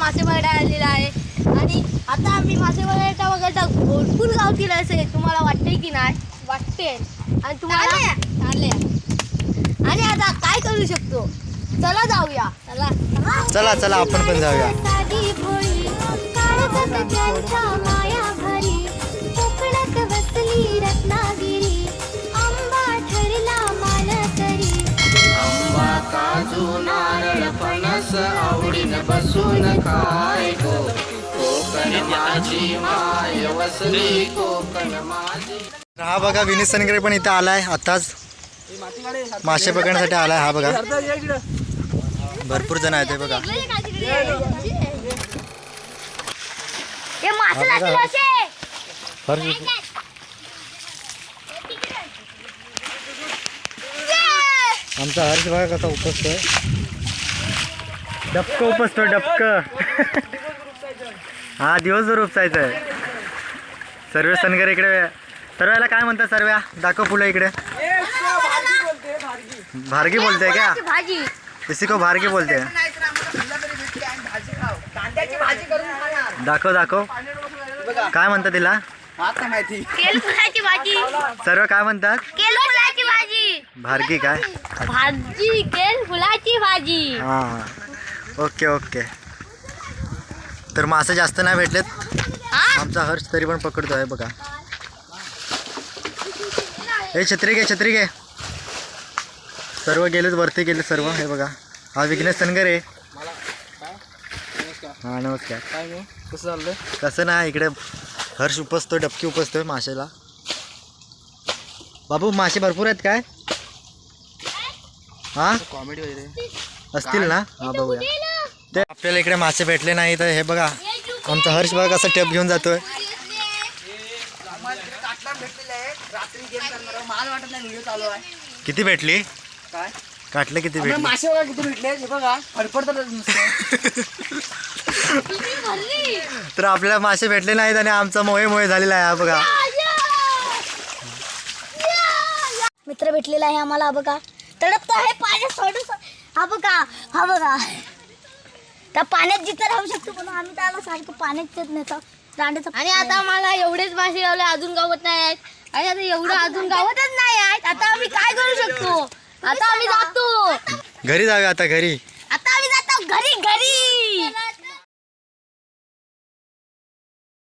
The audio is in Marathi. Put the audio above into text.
मासे बघायला आलेला आहे. आणि आता आम्ही मासे बघायला वगैरे भरपूर गावतील असे तुम्हाला वाटते की नाही? वाटते आणि तुम्हाला आले आणि आता काय करू शकतो? चला जाऊया. चला. चला चला आपण पण जाऊया. साधी आवडीन बसून खाय गो कोकण माझी माय वसली कोकण माझी. हा बघा विनीत सनगरे पण इथं आलाय आताच. मासे पकडण्यासाठी आलाय हा बघा. भरपूर जण आहेत हे बघा. हर्ष. आमचा हर्ष बघा कसा उपसतोय डबक उपसतोय डबक. हा दिवसभर उपसायचं आहे सर्व सनगर इकडे सर्वाला काय म्हणतात सर्व्या? दाखव फुलं इकडे. भारगी बोलते का? किसी को भारगी बोलते. दाखव दाखव. काय म्हणतात तिला? आता माहिती केल फुलाची भाजी. सर्व काय म्हणतात? केल फुलाची भाजी. भारगी काय? भाजी केल फुलाची भाजी. हा. Okay okay. तर मासे जास्त नाही भेटलेत. आमचा हर्ष तरी पण पकडतो आहे बघा. हे छत्री घे छत्री घे. सर्व गेलेत वरती गेले सर्व. हे बघा. हा विघ्नेश सनगर आहे. हा नमस्कार. कसं चाललंय? कसं नाही इकडे हर्ष उपसतोय डबकी उपसतोय माशाला. बाबू मासे भरपूर आहेत काय? हा? कॉमेडी वगैरे. असतील ना? हा बघूया. ते आपल्याला इकडे मासे भेटले नाही तर हे बघा आमचा हर्ष बघा कसं टेप घेऊन जातोय. किती भेटली? काय काटले किती भेटले? मासे बघा किती भेटले हे बघा तर आपल्याला मासे भेटले नाहीत आणि आमचा मोहे मोहे झालेला आहे हा बघा. मित्र भेटलेला आहे आम्हाला बघा. तडपतो आहे पाण्यात सोडून. हा बघा हा बघा. त्या पाण्यात जिथं राहू शकतो म्हणून आम्ही त्याला सारखं पाण्यात नेतो दांड्याचं आणि आता मला एवढेच मासे गावले अजून गावत नाही आहेत आणि आता एवढं अजून गावतच नाही आहेत आता आम्ही काय करू शकतो? आता आम्ही जातो. घरी जाऊया आता घरी. आता आम्ही जातो घरी घरी.